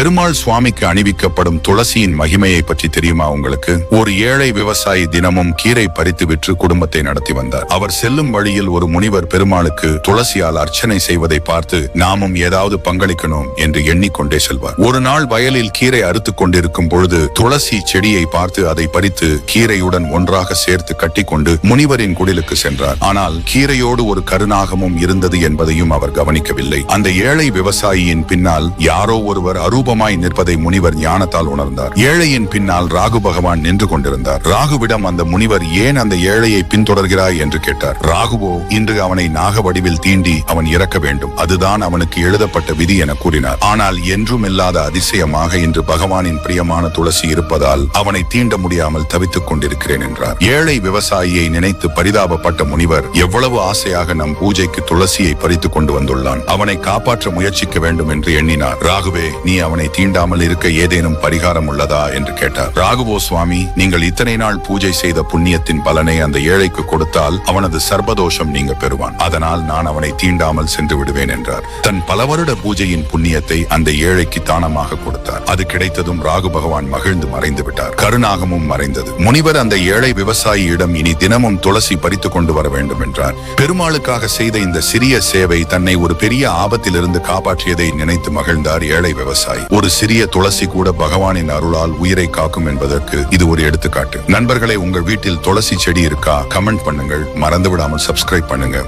பெருமாள் சுவாமிக்கு அணிவிக்கப்படும் துளசியின் மகிமையை பற்றி தெரியுமா உங்களுக்கு? ஒரு ஏழை விவசாயி தினமும் கீரை பறித்து விற்று குடும்பத்தை நடத்தி வந்தார். அவர் செல்லும் வழியில் ஒரு முனிவர் பெருமாளுக்கு துளசியால் அர்ச்சனை செய்வதை பார்த்து நாமும் ஏதாவது பங்களிக்கணும் என்று எண்ணிக்கொண்டே செல்வார். ஒரு நாள் வயலில் கீரை அறுத்துக் கொண்டிருக்கும் பொழுது துளசி செடியை பார்த்து அதை பறித்து கீரையுடன் ஒன்றாக சேர்த்து கட்டிக்கொண்டு முனிவரின் குடிலுக்கு சென்றார். ஆனால் கீரையோடு ஒரு கருநாகமும் இருந்தது என்பதையும் அவர் கவனிக்கவில்லை. அந்த ஏழை விவசாயியின் பின்னால் யாரோ ஒருவர் அரூபமாய் நிற்பதை முனிவர் ஞானத்தால் உணர்ந்தார். ஏழையின் பின்னால் ராகு பகவான் நின்று கொண்டிருந்தார். ராகுவிடம் அந்த முனிவர் ஏன் அந்த ஏழையை பின்தொடர்கிறாய் என்று கேட்டார். ராகுவோ இன்று அவனை நாக வடிவில் தீண்டி அவன் இறக்க வேண்டும். அதுதான் அவனுக்கு எழுதப்பட்ட விதி என கூறினார். ஆனால் என்றும் இல்லாத அதிசயமாக இன்று பகவானின் பிரியமான துளசி இருப்பதால் அவனை தீண்ட முடியாமல் தவித்துக் கொண்டிருக்கிறேன் என்றார். ஏழை விவசாயியை நினைத்து பரிதாபப்பட்ட முனிவர் எவ்வளவு ஆசையாக நம் பூஜைக்கு துளசியை பறித்துக் கொண்டு வந்துள்ளான். அவனை காப்பாற்ற முயற்சிக்க வேண்டும் என்று எண்ணினார். ராகுவே நீ அவனை தீண்டாமல் இருக்க ஏதேனும் பரிகாரம் உள்ளதா என்று கேட்டார். ராகுவோ சுவாமி நீங்கள் இத்தனை நாள் பூஜை செய்த புண்ணியத்தின் பலனை அந்த ஏழைக்கு கொடுத்தால் அவனது சர்பதோஷம் நீங்க பெறுவான். அதனால் நான் அவனை தீண்டாமல் சென்று விடுவேன் என்றார். தன் பல வருட பூஜையின் புண்ணியத்தை அந்த ஏழைக்கு தானமாக கொடுத்தார். அது கிடைத்ததும் ராகு பகவான் மகிழ்ந்து மறைந்து விட்டார். கருணாகமும் மறைந்தது. முனிவர் அந்த ஏழை விவசாயியிடம் இனி தினமும் துளசி பறித்துக் கொண்டு வர வேண்டும் என்றார். பெருமாளுக்காக செய்த இந்த சிறிய சேவை தன்னை ஒரு பெரிய ஆபத்திலிருந்து காப்பாற்றியதை நினைத்து மகிழ்ந்தார் ஏழை விவசாயி. ஒரு சிறிய துளசி கூட பகவானின் அருளால் உயிரை காக்கும் என்பதற்கு இது ஒரு எடுத்துக்காட்டு. நண்பர்களை உங்கள் வீட்டில் துளசி செடி இருக்கா? கமெண்ட் பண்ணுங்கள். மறந்து விடாமல் சப்ஸ்கிரைப் பண்ணுங்க.